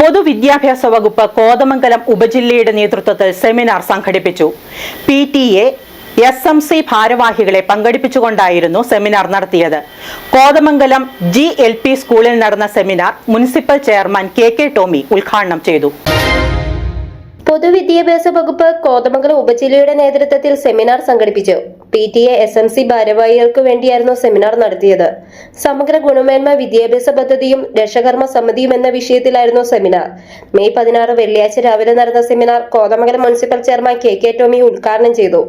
പൊതുവിദ്യാഭ്യാസ വകുപ്പ് കോതമംഗലം ഉപജില്ലയുടെ നേതൃത്വത്തിൽ സെമിനാർ സംഘടിപ്പിച്ചു. P T A S M C ഭാരവാഹികളെ പങ്കെടുപ്പിച്ചുകൊണ്ടായിരുന്നു സെമിനാർ നടത്തിയത്. കോതമംഗലം ജി എൽ പി സ്കൂളിൽ നടന്ന seminar municipal chairman K K Tommy ഉദ്ഘാടനം ചെയ്തു. പൊതുവിദ്യാഭ്യാസ വകുപ്പ് കോതമംഗലം ഉപജില്ലയുടെ നേതൃത്വത്തിൽ സെമിനാർ സംഘടിപ്പിച്ചു. P T A S M C ഭാരവാഹികൾക്ക് വേണ്ടിയായിരുന്നു സെമിനാർ നടത്തിയത്. സമഗ്ര ഗുണമേന്മ വിദ്യാഭ്യാസ പദ്ധതിയും രക്ഷകർമ്മ സമിതിയും എന്ന വിഷയത്തിലായിരുന്നു സെമിനാർ. മെയ് പതിനാറ് വെള്ളിയാഴ്ച രാവിലെ നടന്ന seminar Kothamangalam municipal chairman K K Tommy ഉദ്ഘാടനം ചെയ്തു.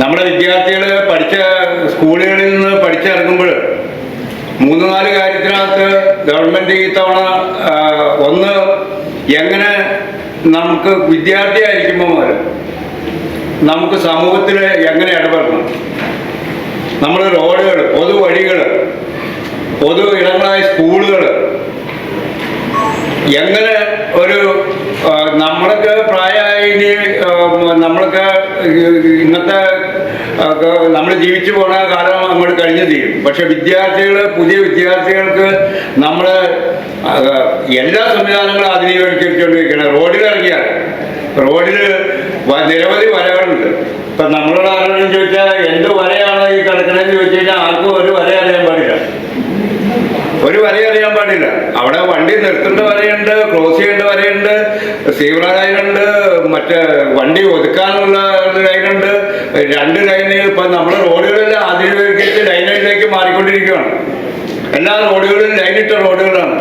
നമ്മുടെ വിദ്യാർത്ഥികൾ പഠിച്ച സ്കൂളുകളിൽ നിന്ന് പഠിച്ചിറങ്ങുമ്പോൾ മൂന്ന് നാല് കാര്യത്തിനകത്ത് ഗവൺമെന്റ് ഈ തവണ ഒന്ന് എങ്ങനെ നമുക്ക് വിദ്യാർത്ഥിയായിരിക്കുമ്പോൾ നമുക്ക് സമൂഹത്തിൽ എങ്ങനെ ഇടപെടണം? നമ്മൾ റോഡുകൾ പൊതുവഴികൾ പൊതു ഇടങ്ങളായ സ്കൂളുകൾ എങ്ങനെ ഒരു നമ്മൾക്ക് പ്രായമായി നമ്മൾക്ക് ഇന്നത്തെ നമ്മൾ ജീവിച്ചു പോണ കാലം നമ്മൾ കഴിഞ്ഞു തീരും. പക്ഷെ വിദ്യാർത്ഥികൾ പുതിയ വിദ്യാർത്ഥികൾക്ക് നമ്മൾ എല്ലാ സംവിധാനങ്ങളും ആധുനീകരിച്ചുകൊണ്ടിരിക്കുകയാണ് റോഡിൽ ഇറങ്ങിയാൽ റോഡിൽ നിരവധി വരകളുണ്ട് ഇപ്പം നമ്മളോട് ആരോടും ചോദിച്ചാൽ എന്ത് വരയാണ് ഈ കിടക്കണമെന്ന് ചോദിച്ചു കഴിഞ്ഞാൽ ആർക്കും ഒരു വര അറിയാൻ പാടില്ല. ഒരു വര അറിയാൻ പാടില്ല. അവിടെ വണ്ടി നിർത്തേണ്ട വരയുണ്ട് ക്ലോസ് ചെയ്യേണ്ട വരയുണ്ട് സീവറ ലൈനുണ്ട് മറ്റേ വണ്ടി ഒതുക്കാനുള്ള ലൈനുണ്ട് രണ്ട് ലൈന് ഇപ്പൊ നമ്മുടെ റോഡുകളെല്ലാം ആധുനികീകരിച്ച് ലൈനിലേക്ക് മാറിക്കൊണ്ടിരിക്കുകയാണ്. എല്ലാ റോഡുകളിലും ലൈനിട്ട റോഡുകളാണ്.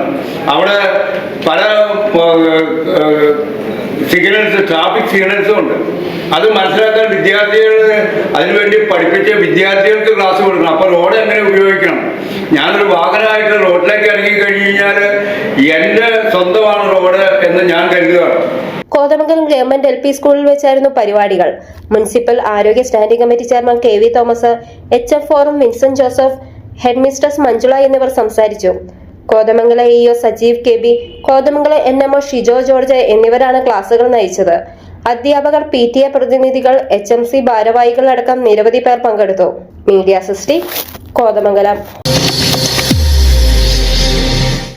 അവിടെ പല സിഗ്നൽസ് ട്രാഫിക് സിഗ്നൽസും ഉണ്ട്. അത് മനസ്സിലാക്കാൻ വിദ്യാർത്ഥികൾ അതിനുവേണ്ടി പഠിപ്പിച്ച വിദ്യാർത്ഥികൾക്ക് ക്ലാസ് കൊടുക്കണം. അപ്പോൾ റോഡ് എങ്ങനെ ഉപയോഗിക്കണം? ഞാനൊരു വാഹനമായിട്ട് റോഡിലേക്ക് ഇറങ്ങി കഴിഞ്ഞ് കഴിഞ്ഞാൽ എന്റെ സ്വന്തമാണ് റോഡ് എന്ന് ഞാൻ കരുതുകയാണ് കോതമംഗലം ഗവൺമെന്റ് എൽ പി സ്കൂളിൽ വെച്ചായിരുന്നു പരിപാടികൾ. മുനിസിപ്പൽ ആരോഗ്യ standing committee chairman K V Thomas H F forum Vincent Joseph headmistress Manjula എന്നിവർ സംസാരിച്ചു. കോതമംഗല E Sajeev K B കോതമംഗല N Shijo George എന്നിവരാണ് ക്ലാസുകൾ നയിച്ചത്. അധ്യാപകർ പി ടി എ പ്രതിനിധികൾ എച്ച് എം സി ഭാരവാഹികൾ അടക്കം നിരവധി പേർ പങ്കെടുത്തു. മീഡിയ സിസ്റ്റി കോതമംഗലം.